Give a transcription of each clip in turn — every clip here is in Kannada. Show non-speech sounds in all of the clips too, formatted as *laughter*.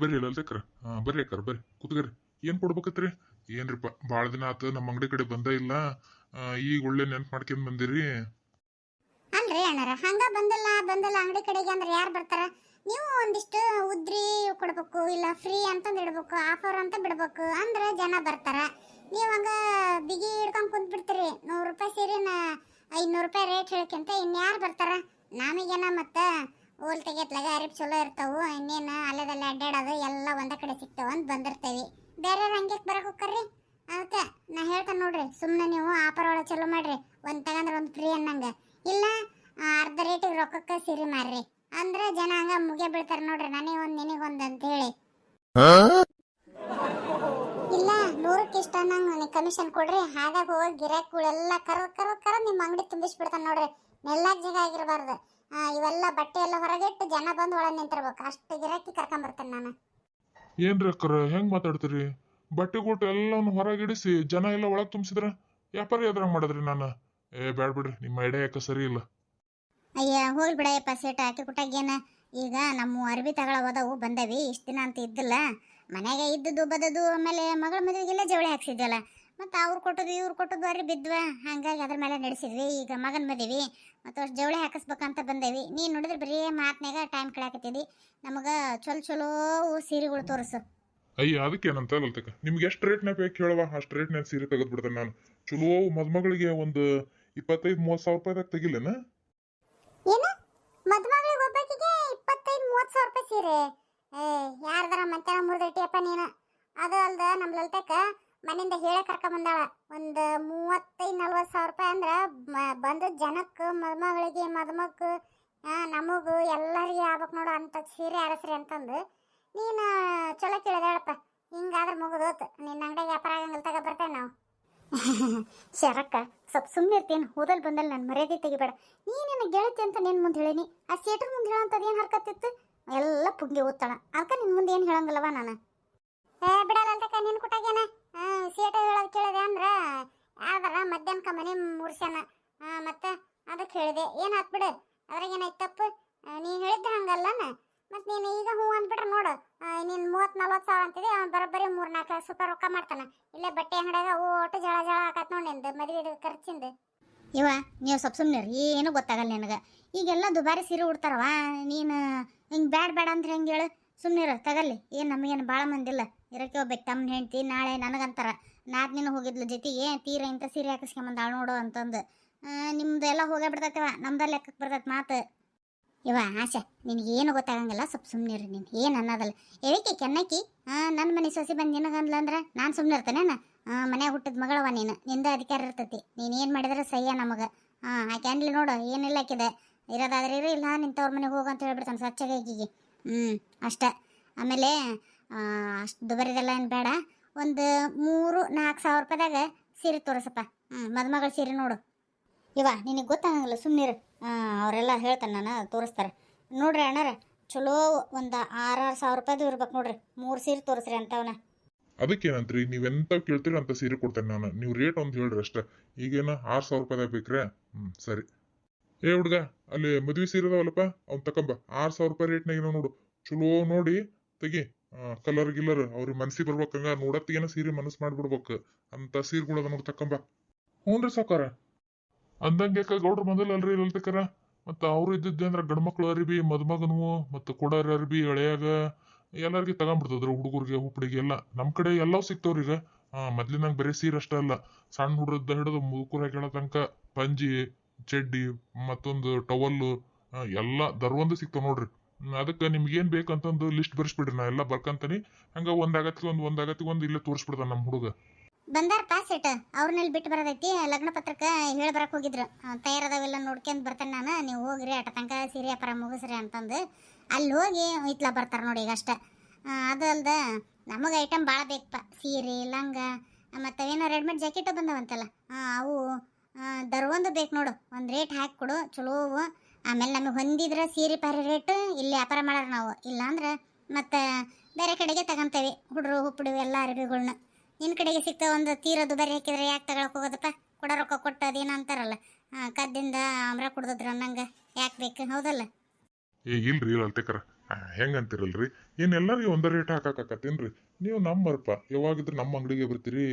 ಬರ್ರಿ ಬರ್ರಿ ಲಲ್ತೇಕ್ರ ಬರ್ರಿ ಅಕ್ಕಾರ, ಬರ್ರಿ. ಕೂತ್ಕರಿ ಏನ್ ಕೊಡ್ಬೇಕತ್ರಿ? ಏನ್ರಿಪ್ಪ ಭಾಳ ದಿನ ಆತು, ನಮ್ಮ ಅಂಗಡಿ ಕಡೆ ಬಂದ ಇಲ್ಲ. ಈಗ ಒಳ್ಳೆ ನೆನ್ಪು ಮಾಡ್ಕೊಂಡ್ ಬಂದಿರಿ. ಅಲ್ರಿ ಅಣ್ಣಾರ, ಹಂಗ ಬಂದಿಲ್ಲ ಬಂದಿಲ್ಲ. ಅಂಗಡಿ ಕಡೆಗೆ ಅಂದ್ರೆ ಯಾರು ಬರ್ತಾರ? ನೀವು ಒಂದಿಷ್ಟು ಉದ್ರಿ ಕೊಡ್ಬೇಕು, ಇಲ್ಲ ಫ್ರೀ ಅಂತಂದು ಇಡ್ಬೇಕು ಆಫರ್ ಅಂತ ಬಿಡ್ಬೇಕು. ಅಂದ್ರೆ ಜನ ಬರ್ತಾರ. ನೀವು ಹಂಗ ಬಿಗಿ ಹಿಡ್ಕೊಂಡ್ ಕುಂತ್ ಬಿಡ್ತೀರಿ ನೂರು ರೂಪಾಯಿ ಸೀರೆನ ಐನೂರು ರೂಪಾಯಿ ರೇಟ್ ಹೇಳ್ಕೊಂತ ಇನ್ಯಾರು ಬರ್ತಾರ? ನಮಗೇನ ಮತ್ತ ಓಲ್ ತೆಗೆತ್ಲಾಗ ಅರಿಪ್ ಚಲೋ ಇರ್ತಾವು, ಇನ್ನೇನು ಅಲ್ಲದಲ್ಲ ಅಡ್ಡಾಡೋದು ಎಲ್ಲ ಒಂದ ಕಡೆ ಸಿಗ್ತಾವ ಅಂತ ಬಂದಿರ್ತೇವಿ. ಬೇರೆ ಹಂಗೆ ಬರಕ್ ಹೋಗ್ಕರ್ರಿ ಅದಕ್ಕೆ ನಾ ಹೇಳ್ತೇನೆ ನೋಡ್ರಿ ಸುಮ್ಮನೆ ನೀವು ಆಫರ್ ಒಳಗೆ ಚಲೋ ಮಾಡ್ರಿ, ಒಂದು ತಗಂದ್ರ ಒಂದ್ ಫ್ರೀ ಅನ್ನಂಗ. ಇಲ್ಲ ಅರ್ಧ ರೇಟಿಗೆ ರೊಕ್ಕಕ್ಕೆ ಸಿರಿ ಮಾರ್ರಿ. ಅಂದ್ರೆ ಜನ ಹಂಗ ಮುಗಿಯ ಬೀಳ್ತಾರೆ ನೋಡ್ರಿ ನನಗೆ ಒಂದು ನಿನಗೊಂದು ಅಂತ ಹೇಳಿ ಇಲ್ಲ ನೂರಕ್ಕೆ ಇಷ್ಟ ನಂಗೆ ಕಮಿಷನ್ ಕೊಡ್ರಿ ಹಾಗಾಗಿ ಹೋಗಿ ಗಿರಾಕಿಗಳೆಲ್ಲ ಕರ ಕರ ಕರ ನಿಮ್ಮ ಅಂಗಡಿ ತುಂಬಿಸ್ಬಿಡ್ತಾನೆ ನೋಡ್ರಿ. ನೆಲ್ಲಾಗ ಜಾಗ ಆಗಿರಬಾರ್ದು. ಇವೆಲ್ಲ ಬಟ್ಟೆ ಎಲ್ಲ ಹೊರಗಿಟ್ಟು ಜನ ಬಂದು ಒಳಗೆ ನಿಂತಿರ್ಬೇಕು. ಅಷ್ಟು ಗಿರಾಕಿ ಕರ್ಕೊಂಬರ್ತೇನೆ ನಾನು. ಏನ್ರಿ ಅಕ್ಕರ ಹೆಂಗ್ ಮಾತಾಡ್ತೀರಿ? ಬಟ್ಟೆ ಕೊಟ್ಟು ಎಲ್ಲವನ್ನು ಹೊರಗಿಡಿಸಿ ಜನ ಎಲ್ಲ ಒಳಗೆ ತುಂಬಿಸಿದ್ರ ವ್ಯಾಪಾರ ಎದ್ರಂಗ್ ಮಾಡಿದ್ರಿ ನಾನು. ಏ ಬೇಡ ಬಿಡ್ರಿ ನಿಮ್ಮ ಐಡಿಯಾ ಯಾಕೆ ಸರಿ ಇಲ್ಲ. ಅಯ್ಯ ಹೋಗ್ಲಿ ಬಿಡಯ್ಯಪ್ಪ ಸೇಟ ಹಾಕಿ ಕೊಟ್ಟಾಗೇನ ಈಗ ನಮ್ಮ ಅರ್ಬಿ ತಗೊಳ ಹೋದವು ಬಂದವಿ ಇಷ್ಟು ದಿನ ಅಂತ ಇದ್ದಿಲ್ಲ. ಮನೆಗೆ ಇದ್ದದ್ದು ಬದದು ಆಮೇಲೆ ಮಗಳ ಮದುವೆಗೆಲ್ಲ ಜವಳಿ ಹಾಕ್ಸಿದ್ವಲ್ಲ. ಮತ್ತು ಅವ್ರು ಕೊಟ್ಟದ್ದು ಇವ್ರು ಕೊಟ್ಟದ್ದು ಅವ್ರಿ ಬಿದ್ವಾ? ಹಂಗಾಗಿ ಅದ್ರ ಮೇಲೆ ನಡೆಸಿದ್ವಿ. ಈಗ ಮಗನ ಮದುವೆ ಮತ್ತು ಅಷ್ಟು ಜವಳಿ ಹಾಕಿಸ್ಬೇಕಂತ ಬಂದೇವಿ. ನೀನು ನೋಡಿದ್ರೆ ಬರೀ ಮಾತ್ನಾಗ ಟೈಮ್ ಕಳಾಕತ್ತಿದ್ದಿ ನಮಗೆ ಚಲೋ ಚಲೋ ಸೀರೆಗಳು ತೋರಿಸು. ಅಯ್ಯ ಅದಕ್ಕೇನಂತ ಲಲ್ತಕ್ಕ ನಿಮ್ಗೆ ಎಷ್ಟು ರೇಟ್ನಾಗ ಬೇಕು ಕೇಳುವ ಅಷ್ಟು ರೇಟ್ನಾಗ ಸೀರೆ ತೆಗೆದು ಬಿಡ್ತೇನೆ ನಾನು. ಚಲೋ ಮದ್ಮಗಳಿಗೆ ಒಂದು ಇಪ್ಪತ್ತೈದು ಮೂವತ್ತು ಸಾವಿರ ರೂಪಾಯಿದಾಗ ತೆಗಿಲೇನ? ಏನು? ಮದುಮಗಳಿಗೆ ಒಬ್ಬಾಕಿಗೆ ಇಪ್ಪತ್ತೈದು ಮೂವತ್ತು ಸಾವಿರ ರೂಪಾಯಿ ಸೀರೆ. ಏ ಯಾರ್ದಾರ ಮತ್ತೆ ಮುರಿದಿಟ್ಟಿಯಪ್ಪ ನೀನು. ಅದು ಅಲ್ದ ನಮ್ಮ ಲಲಿತಕ್ಕ ಮನೆಯಿಂದ ಹೇಳ ಕರ್ಕೊಂಡ್ ಬಂದಾಳ ಒಂದು ಮೂವತ್ತೈದು ನಲ್ವತ್ತು ಸಾವಿರ ರೂಪಾಯಿ ಅಂದ್ರೆ ಬಂದು ಜನಕ್ಕೆ ಮದುಮಗಳಿಗೆ ಮದುಮಕ್ಕೆ ನಮಗೂ ಎಲ್ಲರಿಗೆ ಆಗ್ಬೇಕು ನೋಡು ಅಂತ ಸೀರೆ ಆರಸ್ರಿ ಅಂತಂದು ನೀನು ಚಲೋ ಕೇಳಿದೆ ಹೇಳಪ್ಪ ಹಿಂಗಾದ್ರೆ ಮುಗಿದೋತು. ನಿನ್ನ ಅಂಗಡಿಗೆ ವ್ಯಾಪಾರ ಆಗಂಗಿಲ್ಲ ತಗ ಬರ್ತೇವೆ ನಾವು. *laughs* ಶರಕ್ಕ, ಸ್ವಲ್ಪ ಸುಮ್ಮನೆ ಇರ್ತೀನಿ ಹೋದಲ್ಲಿ ಬಂದಲ್ಲಿ ನನ್ನ ಮರ್ಯಾದೆ ತೆಗಿಬೇಡ. ನೀನೇನು ಗೆಳತಿ ಅಂತ ನಿನ್ನ ಮುಂದೆ ಹೇಳೀನಿ? ಆ ಸೇಟ್ರ ಮುಂದೆ ಹೇಳೋಂಥದ್ದು ಏನು ಹರ್ಕತ್ತಿತ್ತು? ಎಲ್ಲ ಪುಂಗಿ ಓದ್ತಾಳ. ಅದಕ್ಕೆ ನಿನ್ನ ಮುಂದೆ ಏನು ಹೇಳಂಗಿಲ್ಲವ ನಾನು? ಏ, ಬಿಡಲ್ಲ ನಿನ್ ನಿನ್ನ ಕುಟ್ಟಾಗೇನ ಸೀಟ ಹೇಳೋದು ಕೇಳಿದೆ ಅಂದ್ರೆ ಯಾವ್ದಾರ ಮಧ್ಯಾಹ್ನಕ ಮನೆ ಮುರ್ಸ್ಯಾನ ಮತ್ತೆ ಅದಕ್ಕೆ ಹೇಳಿದೆ. ಏನು ಬಿಡು, ಅದ್ರಾಗ ಏನಾಯ್ತು ತಪ್ಪು? ನೀ ಹೇಳಿದ್ದೆ ಹಂಗಲ್ಲನ? ಮತ್ತೆ ನೀನು ಈಗ ಹ್ಞೂ ಅಂದ್ಬಿಟ್ರೆ ನೋಡು. ನೀನು ಮೂವತ್ತು ನಲ್ವತ್ತು ಸಾವಿರ ಅಂತಿದೆ ಅವ್ನು ಬರೋಬ್ಬರಿ ಮೂರು ನಾಲ್ಕು ಸ್ವಲ್ಪ ರೊಕ್ಕ ಮಾಡ್ತಾನೆ. ಇಲ್ಲೇ ಬಟ್ಟೆ ಅಂಗಡಿಯಾಗ ಓಟು ಜಳ ಜಳ ಹಾಕತ್ ನೋಡಿ ನಿಂದು, ಮದುವೆ ಖರ್ಚಿಂದು. ಇವ, ನೀವು ಸ್ವಲ್ಪ ಸುಮ್ಮನೆ ಏನು ಗೊತ್ತಾಗಲ್ಲ ನಿನಗೆ. ಈಗೆಲ್ಲ ದುಬಾರಿ ಸೀರೆ ಉಡ್ತಾರವ, ನೀನು ಹಿಂಗೆ ಬ್ಯಾಡ ಬೇಡ ಅಂದ್ರೆ ಹೆಂಗೆ ಹೇಳು? ಸುಮ್ಮನಿರು ತಗಲ್ಲಿ. ಏನು ನಮಗೇನು ಭಾಳ ಮಂದಿಲ್ಲ. ಇರೋಕೆ ಹೋಗ್ಬೇಕು ತಮ್ಮ ಹೆಂಡ್ತಿ, ನಾಳೆ ನನಗಂತಾರ. ನಾದ್ನಿನ ಹೋಗಿದ್ಲು ಜೊತೆಗೆ, ತೀರ ಇಂಥ ಸೀರೆ ಹಾಕಿಸ್ಕೊಂಬಂದಾಳ ನೋಡು ಅಂತಂದು. ನಿಮ್ಮದೆಲ್ಲ ಹೋಗೇ ಬಿಡ್ತೈತಿವ ನಮ್ದಲ್ಲಿ ಲೆಕ್ಕಕ್ಕೆ ಬರ್ತೈತೆ ಮಾತು. ಇವ ಆಶಾ, ನಿನಗೆ ಏನು ಗೊತ್ತಾಗಂಗಿಲ್ಲ, ಸ್ವಲ್ಪ ಸುಮ್ಮನಿರು ನೀನು ಏನು ಅನ್ನೋದಲ್ಲ. ಎದಕ್ಕೆ ಕೆನ್ನಕಿ ನನ್ನ ಮನೆ ಸೊಸೆ ಬಂದು ನಿನಗಂದ್ಲ ಅಂದ್ರೆ ನಾನು ಸುಮ್ಮನೆ ಇರ್ತೇನೇನ ಮನ್ಯಾಗ ಹುಟ್ಟಿದ ಮಗಳವ ನೀನು, ನಿಂದ ಅಧಿಕಾರ ಇರ್ತೈತಿ. ನೀನು ಏನು ಮಾಡಿದ್ರೆ ಸಹ್ಯ ನಮಗೆ? ಹಾಂ ಆಕೆ ಅನ್ಲಿ ನೋಡು, ಏನಿಲ್ಲ ಆಕಿದೆ. ಇರೋದಾದ್ರೆ ಇರೋ ಇಲ್ಲ ನಿಂತವ್ರ ಮನೆಗೆ ಹೋಗು ಅಂತ ಹೇಳ್ಬಿಡ್ತಾನೆ ಸ್ವಚ್ಛಗೆ ಆಕಿಗೆ ಹ್ಞೂ ಅಷ್ಟೆ. ಆಮೇಲೆ ಅಷ್ಟು ದುಬರಿದೆಲ್ಲ ಏನು ಬೇಡ. ಒಂದು ಮೂರು, ನಾಲ್ಕು ಸಾವಿರ ರೂಪಾಯಿದಾಗ ಸೀರೆ ತೋರಿಸಪ್ಪ. ಹ್ಞೂ ಮದುಮಗಳ ಸೀರೆ ನೋಡು. ಇವ, ನಿನಗೆ ಗೊತ್ತಾಗಂಗಿಲ್ಲ ಸುಮ್ಮನಿರು ಅವರೆಲ್ಲ ಹೇಳ್ತಾನೆ ನಾನು ತೋರಿಸ್ತಾರೆ. ನೋಡ್ರಿ ಅಣ್ಣಾರ, ಚಲೋ ಒಂದು ಆರಾರು ಸಾವಿರ ರೂಪಾಯಿದು ಇರ್ಬೇಕು ನೋಡ್ರಿ. ಮೂರು ಸೀರೆ ತೋರಿಸ್ರಿ ಅಂತವನ. ಅದಕ್ಕೇನಂತ್ರಿ, ನೀವೆಂತ ಕೇಳ್ತೀರಿ ಅಂತ ಸೀರೆ ಕೊಡ್ತೇನೆ ನಾನು. ನೀವು ರೇಟ್ ಒಂದು ಹೇಳ್ರಿ ಅಷ್ಟೇ. ಈಗೇನು ಆರು ಸಾವಿರ ರೂಪಾಯಿದಾಗ ಬೇಕ್ರೆ? ಹ್ಞೂ ಸರಿ. ಏ ಹುಡುಗ, ಅಲ್ಲಿ ಮದುವೆ ಸೀರೆ ಅದಾವಲ್ಲಪ್ಪ, ಅವ್ನು ತಕೊಂಬ. ಆರು ಸಾವಿರ ರೂಪಾಯಿ ರೇಟ್ನಾಗ ನೋಡು. ಚಲೋ ನೋಡಿ ತೆಗಿ. ಕಲರ್ ಗಿಲ್ಲರ್ ಅವ್ರಿಗೆ ಮನ್ಸಿಗೆ ಬರ್ಬೇಕಂಗ ನೋಡತ್ತಿಗೇನ ಸೀರೆ ಮನಸ್ಸು ಮಾಡ್ಬಿಡ್ಬೇಕು. ಅಂತ ಸೀರೆಗಳು ಅದ ನೋಡಿ ತಕ್ಕಂಬ ಹ್ಞೂನ್ರಿ ಸಾವ್ಕಾರ. ಅಂದಂಗೆ ಗೌಡ್ರು ಬಂದಿಲ್ಲಲ್ರಿ ಲಲ್ತಕರ ಮತ್ತು ಅವ್ರು ಇದ್ದಿದ್ದೆ ಅಂದ್ರೆ ಗಂಡ್ಮಕ್ಳು ಅರಿಬಿ, ಮದುಮಗನು, ಮತ್ತು ಕೊಡೋರ್ ಅರಿಬಿ ಎಳೆಯಾಗ ಎಲ್ಲರಿಗೆ ತಗೊಂಡ್ಬಿಡ್ತದ್ರು ಹುಡುಗರಿಗೆ, ಹುಪ್ಪಡಿಗೆ ಎಲ್ಲ. ನಮ್ಮ ಕಡೆ ಎಲ್ಲವೂ ಸಿಗ್ತಾವ್ರಿ ಈಗ. ಮೊದ್ಲಿನಂಗೆ ಬರೀ ಸೀರೆ ಅಷ್ಟೇ ಅಲ್ಲ. ಸಣ್ಣ ಹುಡುಗದ ಹಿಡಿದು ಮುದುಕರ ತನಕ ಪಂಜಿ, ಚಡ್ಡಿ, ಮತ್ತೊಂದು ಟವಲ್ಲು ಎಲ್ಲ ದರ್ವಂದು ಸಿಗ್ತಾವ ನೋಡ್ರಿ. ಅದಕ್ಕೆ ನಿಮ್ಗೇನು ಬೇಕಂತಂದು ಲಿಸ್ಟ್ ಬರ್ಸ್ಬಿಡ್ರಿ, ನಾ ಎಲ್ಲ ಬರ್ಕಂತೀನಿ. ಹಂಗ ಒಂದ್ ಆಗತ್ತಿಗೆ ಒಂದ್ ಒಂದ್ ಆಗತ್ತಿಗೆ ಒಂದ್ ಇಲ್ಲೇ ತೋರಿಸ್ಬಿಡ್ತಾನ ನಮ್ಮ ಹುಡುಗ. ಬಂದಾರ ಪಾಸ್ ಇಟ್ಟು ಅವ್ರನ್ನೆಲ್ಲಿ ಬಿಟ್ಟು ಬರೋದೈತಿ, ಲಗ್ನ ಪತ್ರಕ್ಕ ಹೇಳಿ ಬರಕ್ ಹೋಗಿದ್ರು. ತಯಾರದವೆಲ್ಲ ನೋಡ್ಕೊಂಡ್ ಬರ್ತಾನೆ ನಾನು, ನೀವು ಹೋಗ್ರಿ, ಅಟ ತನಕ ಸೀರೆ ವ್ಯಾಪಾರ ಮುಗಿಸ್ರಿ ಅಂತಂದು. ಅಲ್ಲಿ ಹೋಗಿ ಇತ್ಲ ಬರ್ತಾರೆ ನೋಡಿ ಈಗ ಅಷ್ಟೇ. ಅದು ಅಲ್ದ, ನಮಗೆ ಐಟಮ್ ಭಾಳ ಬೇಕಪ್ಪ ಸೀರೆ, ಲಂಗ, ಮತ್ತು ಏನೋ ರೆಡಿಮೇಡ್ ಜಾಕೆಟ್ ಬಂದವಂತಲ್ಲ ಅವು ದರ್ವೊಂದು ಬೇಕು ನೋಡು. ಒಂದು ರೇಟ್ ಹಾಕಿ ಕೊಡು, ಚಲೋ ಅವು. ಆಮೇಲೆ ನಮಗೆ ಹೊಂದಿದ್ರೆ ಸೀರೆ ಪಾರಿ ರೇಟ್ ಇಲ್ಲಿ ವ್ಯಾಪಾರ ಮಾಡೋರು ನಾವು. ಇಲ್ಲಾಂದ್ರೆ ಮತ್ತು ಬೇರೆ ಕಡೆಗೆ ತಗೊಂತೇವೆ. ಹುಡ್ರು, ಹುಪ್ಪಡು, ಎಲ್ಲ ಅರಬಿಗಳನ್ನ ನಿನ್ನ ಕಡೆಗೆ ಸಿಗ್ತಾವೆ ಒಂದು ತೀರ ದುಬಾರಿ ಹಾಕಿದ್ರೆ ಯಾಕೆ ತಗೊಳಕ್ ಹೋಗೋದಪ್ಪ? ಕೊಡೋ ರೊಕ್ಕ ಕೊಟ್ಟು ಅದೇನು ಅಂತಾರಲ್ಲ. ಕದ್ದಿಂದ ಆಮ್ರ ಕುಡ್ದದ್ರ ಅನ್ನಂಗೆ ಯಾಕೆ ಬೇಕು? ಹೌದಲ್ಲ? ಏ, ಇಲ್ರಿ ಲಲ್ತೇಕರ. ಹೆಂಗಂತಿರಲ್ರಿ? ಏನ್ ಎಲ್ಲರಿಗೂ ಒಂದೇ ರೇಟ್ ಹಾಕಾಕತ್ತೇನ್ರಿ ನೀವು ನಮ್ಮರಪ್ಪ ಯಾವಾಗಿದ್ರೆ ನಮ್ಮ ಅಂಗಡಿಗೆ ಬರ್ತೀರಿ?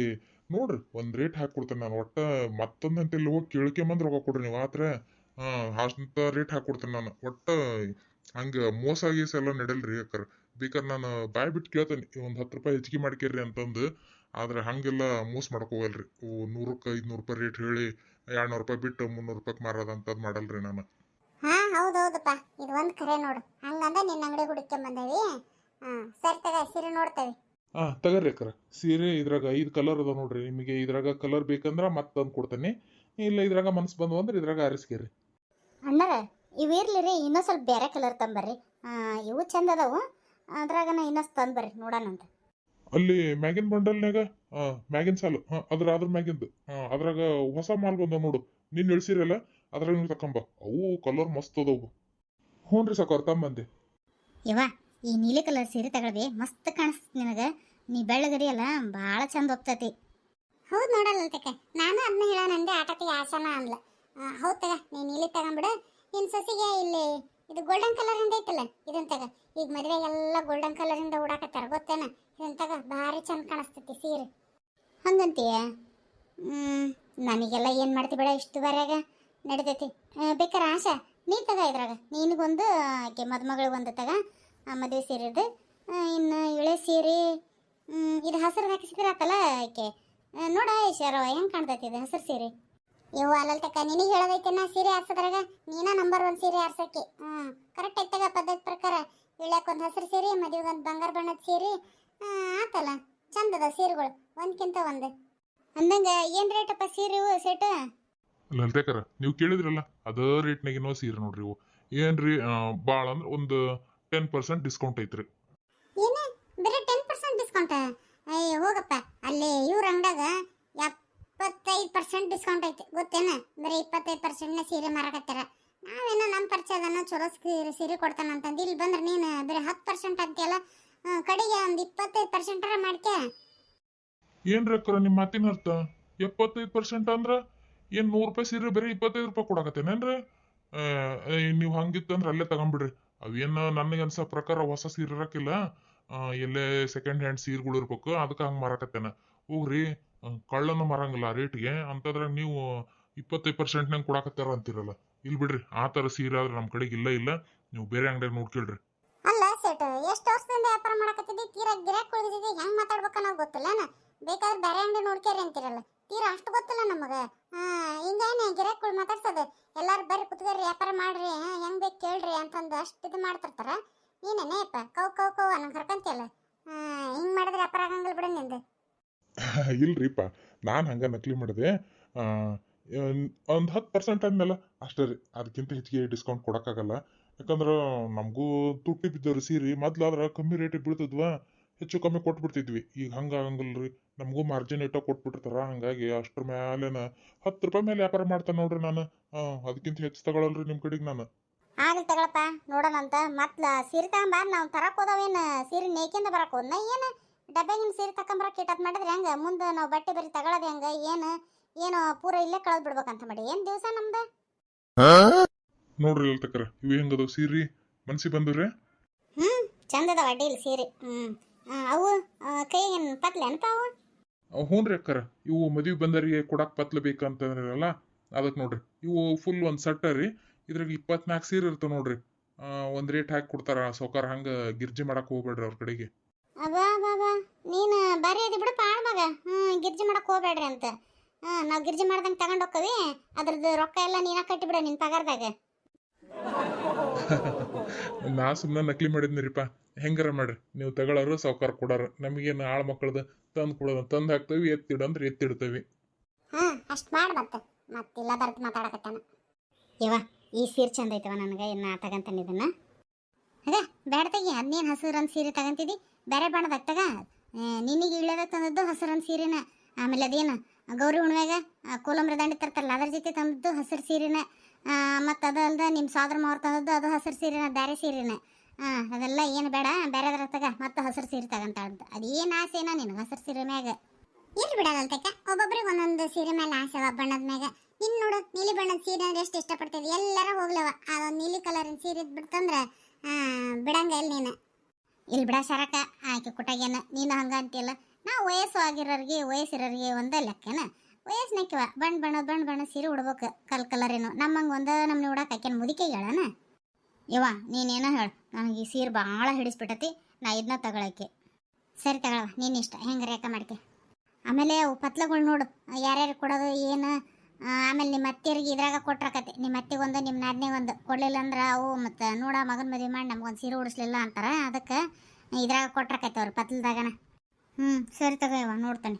ನೋಡ್ರಿ, ಒಂದು ರೇಟ್ ಹಾಕಿ ಕೊಡ್ತೇನೆ ನಾನು. ಒಟ್ಟ ಮತ್ತೊಂದಂತೆಲ್ಲ ಹೋಗಿ ಕೇಳ್ಕೊಂಬಂದು ರೊಕ್ಕ ಕೊಡ್ರಿ ನೀವು ಆತ್ರ. ಹಾ ಅಂತ ರೇಟ್ ಹಾಕೊಡ್ತೇನೆ ನಾನು. ಒಟ್ಟ ಹಂಗ ಮೋಸ ಗೀಸ ಎಲ್ಲ ನಡೆಯಲ್ರಿ ಅಕ್ಕಾರ. ಬೇಕಾದ್ರೆ ನಾನು ಬಾಯ್ ಬಿಟ್ಟು ಕೇಳ್ತೇನೆ ಒಂದು ಹತ್ತು ರೂಪಾಯಿ ಹೆಚ್ಚಿಗೆ ಮಾಡ್ಕೇರಿ ಅಂತಂದು. ಆದ್ರೆ ಹಂಗೆಲ್ಲ ಮೋಸ ಮಾಡ್ಕೋವಲ್ರಿ ನೂರಕ್ಕೆ ಐದ್ನೂರು ರೂಪಾಯಿ ರೇಟ್ ಹೇಳಿ ಎರಡ್ನೂರು ರೂಪಾಯಿ ಬಿಟ್ಟು ಮುನ್ನೂರು ರೂಪಾಯಿ ಮಾರೋದಂತದ್ ಮಾಡಲ್ರಿ ನಾನು. ಹಾ ಹೌದೌದಪ್ಪ ಇದು ಒಂದು ಕರೆ ನೋಡು. ಹಂಗಂದ ನಿನ್ನ ಅಂಗಡಿ ಹುಡುಕ್ಕೊಂಡ್ ಬಂದೇವಿ. ಹಾ ಸರಿ ತಗ ಸೀರೆ ನೋಡ್ತೇವೆ. ಹಾ ತಗರಿ ಅಕ್ಕಾರ. ಸೀರೆ ಇದ್ರಾಗ ಐದು ಕಲರ್ ಅದ ನೋಡ್ರಿ. ನಿಮಗೆ ಇದ್ರಾಗ ಕಲರ್ ಬೇಕಂದ್ರ ಮತ್ತೆ ತಂದು ಕೊಡ್ತೇನೆ. ಇಲ್ಲ ಇದ್ರಾಗ ಮನ್ಸು ಬಂದವು ಅಂದ್ರೆ ಇದ್ರಾಗ ಆರಿಸ್ಕೇರಿ. ಅಣ್ಣಾರ ಇವು ಇರ್ಲಿ ರೀ ಇನ್ನೂ ಸ್ವಲ್ಪ ಬೇರೆ ಕಲರ್ ತಂಬರ್ರಿ. ಇವು ಚಂದ ಅದಾವು. ಅದ್ರಾಗ ನಾ ಇನ್ನಷ್ಟು ತಂಬರ್ರಿ ನೋಡೋಣಂತ ಅಲ್ಲಿ ಮ್ಯಾಗಿನ್ ಬಂಡಲ್ನಾಗ ಹಾ ಮ್ಯಾಗಿನ್ ಸಾಲು ಹಾ ಅದ್ರ ಅದ್ರ ಮ್ಯಾಗಿಂದು. ಹಾ ಅದ್ರಾಗ ಹೊಸ ಮಾಲ್ ಬಂದ ನೋಡು ನೀನ್ ಇಳಿಸಿರಲ್ಲ ಅದ್ರಾಗ ನೀವು ತಕೊಂಬ. ಅವು ಕಲರ್ ಮಸ್ತ್ ಅದಾವು. ಹ್ಞೂನ್ರಿ ಸಾಕೋರ್ ಬಂದೆ ಇವ ಈ ನೀಲಿ ಕಲರ್ ಸೀರೆ ತಗೊಳ್ಬಿ ಮಸ್ತ್ ಕಾಣಿಸ್ತದೆ ನಿನಗೆ. ನೀ ಬೆಳ್ಳಗರಿ ಅಲ್ಲ ಭಾಳ ಚಂದ ಹೋಗ್ತೈತಿ ಹೌದು ನೋಡಲ್ಲ ನಾನು ಅದನ್ನ ಹೇಳೋಣಂದೆ ಆಟಕ್ಕೆ ಆಸನ ಅಂದ್ಲ. ಆ, ಹೌದ್ ತಗ, ನೀನು ಇಲ್ಲಿ ತಗೊಂಬಿಡು ನಿನ್ ಸಸಿಗೆ ಇಲ್ಲಿ, ಇದು ಗೋಲ್ಡನ್ ಕಲರಿಂದ ಐತಲ್ಲ, ಇದನ್ ತಗ. ಈಗ ಮದ್ವೆಗೆಲ್ಲ ಗೋಲ್ಡನ್ ಕಲರಿಂದ ಉಡಾಕತ್ತಾರ, ಗೊತ್ತೇನ? ಇದನ್ ತಗ, ಭಾರಿ ಚಂದ ಕಾಣಿಸ್ತೈತಿ ಸೀರೆ. ಹಂಗಂತೀಯ? ನನಗೆಲ್ಲ ಏನು ಮಾಡ್ತಿ ಬೇಡ, ಇಷ್ಟು ಬಾರ್ಯಾಗ ನಡಿತೈತಿ ಬೇಕಾರ ಆಶಾ, ನೀ ತಗ ಇದ್ರಾಗ. ನಿನಗೊಂದು, ಆಕೆ ಮದುಮಗಳಿಗೊಂದು ತಗ, ಆ, ಮದುವೆ ಸೀರೆದು. ಇನ್ನು ಇಳೆ ಸೀರೆ ಇದು ಹಸಿರು ಹಾಕಿಸಿದ್ರೆ ಆತಲ್ಲ ಆಕೆ ನೋಡ ಐಶ್ವರ ಹೆಂಗೆ ಕಾಣ್ತೈತಿ ಇದು ಹಸಿರು ಸೀರೆ? ಇವು ಅಲ್ಲಲ್ ತಕ ನಿನಗೆ ಹೇಳೋದೈತೆ ನಾ ಸೀರೆ ಆರ್ಸೋದ್ರಾಗ ನೀನ ನಂಬರ್ ಒನ್ ಸೀರೆ ಆರ್ಸಕ್ಕೆ ಹ್ಞೂ ಕರೆಕ್ಟ್ ಐತಗ ಪದ್ಧತಿ ಪ್ರಕಾರ. ಇಳ್ಯಾಕ ಒಂದು ಹಸಿರು ಸೀರೆ ಮದುವೆಗೆ ಒಂದು ಬಂಗಾರ ಬಣ್ಣದ ಸೀರೆ. ಆತಲ್ಲ ಚಂದದ ಸೀರೆಗಳು ಒಂದ್ಕಿಂತ ಒಂದು. ಅಂದಂಗ ಏನು ರೇಟಪ್ಪ ಸೀರೆ ಇವು ಸೆಟ್ ಲಲ್ತೇಕರ ನೀವು ಕೇಳಿದ್ರಲ್ಲ ಅದ ರೇಟ್ನಾಗಿನೋ ಸೀರೆ ನೋಡ್ರಿ ಇವು. ಏನ್ರಿ ರೀ ಭಾಳ ಅಂದ್ರೆ ಒಂದು ಟೆನ್ ಪರ್ಸೆಂಟ್ ಡಿಸ್ಕೌಂಟ್ ಐತ್ರಿ. ಏನೇ? ಬರೀ ಟೆನ್ ಪರ್ಸೆಂಟ್ ಡಿಸ್ಕೌಂಟ್ ಅಯ್ಯ ಹೋಗಪ್ಪ ಅಲ್ಲಿ ಇವ್ರ ಅಂಗಡಾಗ ಎಪ್ಪತ್ತೈದು ಪರ್ಸೆಂಟ್ ಡಿಸ್ಕೌಂಟ್ ಐತೆ. ಗೊತ್ತೇನ? ಬರೀ ಇಪ್ಪತ್ತೈದು ಪರ್ಸೆಂಟ್ನ ಸೀರೆ ಮಾರಾಕತ್ತಾರ ನಾವೇನೋ ನಮ್ಮ ಪರಿಚಯದನ್ನ ಚಲೋ ಸೀರೆ ಸೀರೆ ಕೊಡ್ತಾನ ಅಂತಂದು ಇಲ್ಲಿ ಬಂದ್ರೆ ನೀನು ಬರೀ ಹತ್ತು ಪರ್ಸೆಂಟ್ ಅಂತೀಯಲ್ಲ ಕಡೆಗೆ ಒಂದು ಇಪ್ಪತ್ತೈದು ಪರ್ಸೆಂಟರ ಮಾಡ್ಕೆ ಏನು ಅಕ್ಕರ ನಿಮ್ಮ ಮಾತಿನ ಅರ್ಥ? ಎಪ್ಪತ್ತೈದು ಪರ್ಸೆಂಟ್ ಅಂದ್ರೆ ಏನು ನೂರು ರೂಪಾಯಿ ಸೀರೆ ಬರೀ ಇಪ್ಪತ್ತೈದು ರೂಪಾಯಿ ಕೊಡಕತ್ತೇನೇನ್ರಿ ನೀವು ಹಂಗಿತ್ತಂದ್ರೆ ಅಲ್ಲೇ ತಗೊಂಬಿಡ್ರಿ. ಅವೇನು ನನಗೆ ಅನ್ಸೋ ಪ್ರಕಾರ ಹೊಸ ಸೀರೆ ಇರಕ್ಕಿಲ್ಲ ಎಲ್ಲೇ ಸೆಕೆಂಡ್ ಹ್ಯಾಂಡ್ ಸೀರೆಗಳು ಇರ್ಬೇಕು, ಅದಕ್ಕೆ ಹಂಗೆ ಮಾರಾಕತ್ತೇನೆ. ಹೋಗ್ರಿ. ಕಳ್ಳನ ಮಾರಂಗಿಲ್ಲ ರೇಟ್ಗೆ ಅಂತದ್ರಾಗ ನೀವು ಇಪ್ಪತ್ತೈದು ಪರ್ಸೆಂಟ್ ನಂಗೆ ಕೊಡಾಕತ್ತಾರ ಅಂತೀರಲ್ಲ. ಇಲ್ಲಿ ಬಿಡ್ರಿ, ಆ ಥರ ಸೀರೆ ಆದ್ರೆ ನಮ್ಮ ಕಡೆಗೆ ಇಲ್ಲ ಇಲ್ಲ. ನೀವು ಬೇರೆ ಅಂಗಡಿಯಾಗ ನೋಡ್ಕೊಳ್ರಿ. ಅಲ್ಲ ಸೇಟ್ ಎಷ್ಟು ವರ್ಷದಿಂದ ವ್ಯಾಪಾರ ಮಾಡಕತ್ತಿದ್ದಿ? ತೀರಾ ಗಿರಾಕ್ ಉಳಿದಿದ್ದಿ ಹೆಂಗ್ ಮಾತಾಡ್ಬೇಕು ಅನ್ನೋದು ಗೊತ್ತಿಲ್ಲನ? ಬೇಕಾದ್ರೆ ಬೇರೆ ಅಂಗಡಿ ನೋಡ್ಕೇರಿ ಅಂತೀರಲ್ಲ. ತೀರಾ ಅಷ್ಟು ಗೊತ್ತಿಲ್ಲ ನಮಗೆ. ಹಿಂಗೇನೆ ಗಿರಾಕ್ಗಳು ಮಾತಾಡ್ಸೋದು. ಎಲ್ಲಾರು ಬರ್ರಿ ಕುತ್ಕೇರಿ, ವ್ಯಾಪಾರ ಮಾಡ್ರಿ. ಹೆಂಗ್ ಬೇಕು ಕೇಳ್ರಿ ಅಂತಂದು ಅಷ್ಟು ಇದು ಮಾಡ್ತಿರ್ತಾರ. ನೀನೇನೇಪ್ಪ ಕೌ ಕೌ ಕೌ ಅನ್ನೋ ಕರ್ಕಂತಿಯಲ್ಲ ಹಿಂಗ್ ಮಾಡಿದ್ರೆ ವ್ಯಾಪಾರ ಆಗಂಗಿಲ್ಲ ಬಿಡು ನಿಂದು. *laughs* ಇಲ್ರಿಪ್ಪ, ನಾನು ಹಂಗೆ ನಕಲಿ ಮಾಡಿದೆ. ಒಂದು ಹತ್ತು ಪರ್ಸೆಂಟ್ ಅಂದ್ಮೇಲೆ ಅಷ್ಟೇ ರೀ, ಅದಕ್ಕಿಂತ ಹೆಚ್ಚಿಗೆ ಡಿಸ್ಕೌಂಟ್ ಕೊಡೋಕ್ಕಾಗಲ್ಲ. ಯಾಕಂದ್ರೆ ನಮಗೂ ತುಟ್ಟಿ ಬಿದ್ದವ್ರಿ ಸೀರೆ ಮೊದ್ಲಾದ್ರೆ ಕಮ್ಮಿ ರೇಟಿಗೆ ಬೀಳ್ತಿದ್ವ, ಹೆಚ್ಚು ಕಮ್ಮಿ ಕೊಟ್ಬಿಡ್ತಿದ್ವಿ. ಈಗ ಹಂಗೆ ಆಗಂಗಿಲ್ಲ ರೀ ನಮಗೂ ಮಾರ್ಜಿನ್ ಇಟ್ಟ ಕೊಟ್ಬಿಟ್ಟಿರ್ತಾರ, ಹಂಗಾಗಿ ಅಷ್ಟ್ರ ಮೇಲೇನ ಹತ್ತು ರೂಪಾಯಿ ಮೇಲೆ ವ್ಯಾಪಾರ ಮಾಡ್ತಾನೆ ನೋಡ್ರಿ ನಾನು. ಅದಕ್ಕಿಂತ ಹೆಚ್ಚು ರೀ ನಿಮ್ಮ ಕಡೆಗೆ ನಾನು. ಆಗಲಿ ತಗೊಳಪ್ಪ, ನೋಡೋಣಂತ. ಮತ್ತೆ ಸೀರೆ ತಗೊಂಬಾರ ನಾವು ತರಕ್ಕೆ ಹೋದವೇನು, ಸೀರೆ ನೇಕಿಂದ ಬರಕ್ಕೆ ಹೋದ್ನ ಏನು? ಡಬ್ಯಾಗಿನ ಸೀರೆ ತಕೊಂಬರಕ್ಕೆ ಇಟ್ಟತ್ ಮಾಡಿದ್ರೆ ಹೆಂಗೆ? ಮುಂದೆ ನಾವು ಬಟ್ಟೆ ಬರೀ ತಗೊಳ್ಳೋದು ಹೆಂಗೆ? ಏನು? ಏನು ಪೂರ ಇಲ್ಲೇ ಕಳೆದು ಬಿಡ್ಬೇಕಂತ ಮಾಡಿ. ಏನು ದಿವಸ ನಮ್ದು? ನೋಡ್ರಿ ತಕ್ಕರ ಇವು ಹೆಂಗದವು ಸೀರೆ? ಮನ್ಸಿಗೆ ಬಂದ್ರಿ ಹ್ಞೂ ಚಂದದ ಅಡ್ಡಿಲ್ಲ ಸೀರೆ. ಹ್ಞೂ ಅವು ಕೈಗೇನು ಅಂತ ಅವು? ಹ್ಞೂ ರೀ ಅಕ್ಕರ ಇವು ಮದುವೆ ಬಂದರಿಗೆ ಕೊಡಕ್ ಪತ್ಲ ಬೇಕಂತಂದ್ರಲ್ಲ ಅದಕ್ಕೆ ನೋಡ್ರಿ. ಇವು ಫುಲ್ ಒಂದು ಸಟ್ಟ ರೀ ಇದ್ರಾಗ ಇಪ್ಪತ್ನಾಲ್ಕು ಸೀರೆ ಇರ್ತಾವ ನೋಡ್ರಿ. ಒಂದು ಒಂದ್ ರೇಟ್ ಹಾಕಿ ಕೊಡ್ತಾರ ಸೌಕಾರ ಹಂಗೆ ಗಿರ್ಜಿ ಮಾಡಕ್ಕೆ ಹೋಗ್ಬೇಡ್ರಿ ಅವ್ರ ಕಡೆಗೆ. ಬಾಬಾ ನೀನು ಬರೀ ಅದು ಬಿಡು ಪಾಳ ಮಗ. ಹ್ಞೂ ಗಿರ್ಜಿ ಮಾಡಕ್ಕೆ ಹೋಗ್ಬೇಡ್ರಿ ಅಂತ. ಹಾಂ ನಾವು ಗಿರ್ಜಿ ಮಾಡ್ದಂಗೆ ತಗೊಂಡು ಹೋಕ್ಕವಿ ಅದ್ರದ್ದು ರೊಕ್ಕ ಎಲ್ಲ ನೀನ ಕಟ್ಟಿಬಿಡ ನಿನ್ನ ಪಗಾರದಾಗ. *laughs* ನಾ ಸುಮ್ಮನೆ ನಕಲಿ ಮಾಡಿದ್ನಿರಿಪ್ಪ. ಹೆಂಗಾರ ಮಾಡ್ರಿ? ನೀವು ತಗೊಳ್ಳೋರು ಸೌಕಾರ ಕೊಡೋರು. ನಮಗೇನು ಆಳ್ ಮಕ್ಕಳದ ತಂದು ಕೊಡೋದು. ತಂದು ಹಾಕ್ತೇವಿ ಎತ್ತಿಡು ಅಂದ್ರೆ ಎತ್ತಿಡ್ತೇವಿ. ಹಾ ಅಷ್ಟು ಮಾಡ್ ಮತ್ತೆ. ಮತ್ತಿಲ್ಲ ಬರ್ತು ಮಾತಾಡಕತ್ತಾನ. ಯವ್ವ ಈ ಸೀರೆ ಚಂದ ಐತವ ನನಗೆ. ಇನ್ನು ತಗಂತಾನೆ ಇದನ್ನ. ಅದ ಬೇಡ ತೆಗಿ. ಅದನ್ನೇನು ಅಂತ ಸೀರೆ ತಗಂತಿದ್ದಿ ಬೇರೆ ಬಣ್ಣದಾಗ ತಗ. ನಿನಗೆ ಇಳ್ಯದಾಗ ತಂದದ್ದು ಹಸಿರನ್ ಸೀರೆನ. ಆಮೇಲೆ ಅದೇನು? ಗೌರಿ ಹುಣ್ಮ್ಯಾಗ ಕೋಲಂಬ್ರ ದಂಡಿ ತರ್ತಾರಲ್ಲ, ಅದ್ರ ಜೊತೆ ತಂದದ್ದು ಹಸಿರು ಸೀರೆನ. ಮತ್ತು ಅದು ಅಲ್ಲದೆ ನಿಮ್ಮ ಸಾದ್ರ ಮಾವ್ರು ತಂದದ್ದು ಅದು ಹಸಿರು ಸೀರೆನ ಬೇರೆ ಸೀರೆನ. ಹಾಂ ಅದೆಲ್ಲ ಏನು ಬೇಡ ಬೇರೆದ್ರ ತಗ, ಮತ್ತೆ ಹಸಿರು ಸೀರೆ ತಗಂತ ಅದೇನು ಆಸೆನ ನಿನಗೆ ಹಸಿರು ಸೀರೆ ಮ್ಯಾಗ. ಇರ್ಲಿ ಬಿಡಲ್ಲ ಒಬ್ಬೊಬ್ರಿಗೆ ಒಂದೊಂದು ಸೀರೆ ಮೇಲೆ ಆಸೆ ಅವ ಬಣ್ಣದ ಮ್ಯಾಗ. ಇನ್ನು ನೋಡು, ನೀಲಿ ಬಣ್ಣದ ಸೀರೆ ಅಂದ್ರೆ ಎಷ್ಟು ಇಷ್ಟಪಡ್ತೀವಿ ಎಲ್ಲರೂ ಹೋಗ್ಲವ. ಆ ನೀಲಿ ಕಲರಿನ ಸೀರೆ ಇದ್ಬಿಡ್ತಂದ್ರ ಬಿಡಂಗ ಇಲ್ಲ ನೀನು? ಇಲ್ಲಿ ಬಿಡ ಶರಕ ಆಕೆ ಕೊಟ್ಟಾಗೇನ ನೀನು ಹಂಗ ಅಂತಿಲ್ಲ ನಾ ವಯಸ್ಸು ಆಗಿರೋರಿಗೆ, ವಯಸ್ಸಿರೋರಿಗೆ ಒಂದೇ ಲೆಕ್ಕನ. ವಯಸ್ಸಿನಾಕಿವ ಬಣ್ಣ ಬಣ್ಣ ಬಣ್ಣ ಬಣ್ಣ ಸೀರೆ ಉಡ್ಬೇಕು, ಕಲ್ ಕಲರೇನು. ನಮ್ಮಂಗೆ ಒಂದ ನಮ್ನ ಉಡಕ್ಕೆ ಆಕೆನ ಮುದಿಕೆ ಹೇಳಣ ಇವ ನೀನೇನೋ ಹೇಳು. ನನಗೆ ಈ ಸೀರೆ ಭಾಳ ಹಿಡಿಸ್ಬಿಟ್ಟತಿ. ನಾ ಇದನ್ನ ತಗೊಳಕ್ಕೆ. ಸರಿ ತಗೊಳವ ನೀನು ಇಷ್ಟ. ಹೆಂಗೆ ರೇಖ ಮಾಡ್ಕೆ ಆಮೇಲೆ ಪತ್ಲಗಳು ನೋಡು. ಯಾರ್ಯಾರು ಕೊಡೋದು, ಏನು? ಆಮೇಲೆ ನಿಮ್ಮ ಅತ್ತೆಯರಿಗೆ ಇದ್ರಾಗ ಕೊಟ್ರಕತೆ. ನಿಮ್ಮ ಅತ್ತೆಗೊಂದು, ನಿಮ್ಮ ನಾದ್ನೇ ಒಂದು ಕೊಡಲಿಲ್ಲ ಅಂದ್ರೆ ಅವು ಮತ್ತು ನೋಡ ಮಗನ ಮದುವೆ ಮಾಡಿ ನಮ್ಗೊಂದು ಸೀರೆ ಉಡಿಸ್ಲಿಲ್ಲ ಅಂತಾರೆ. ಅದಕ್ಕೆ ಇದ್ರಾಗ ಕೊಟ್ರಕತೆ ಅವ್ರು ಪತ್ಲದಾಗನ ಹ್ಞೂ ಸರಿ ತಗೋ ಇವ ನೋಡ್ತಾನೆ.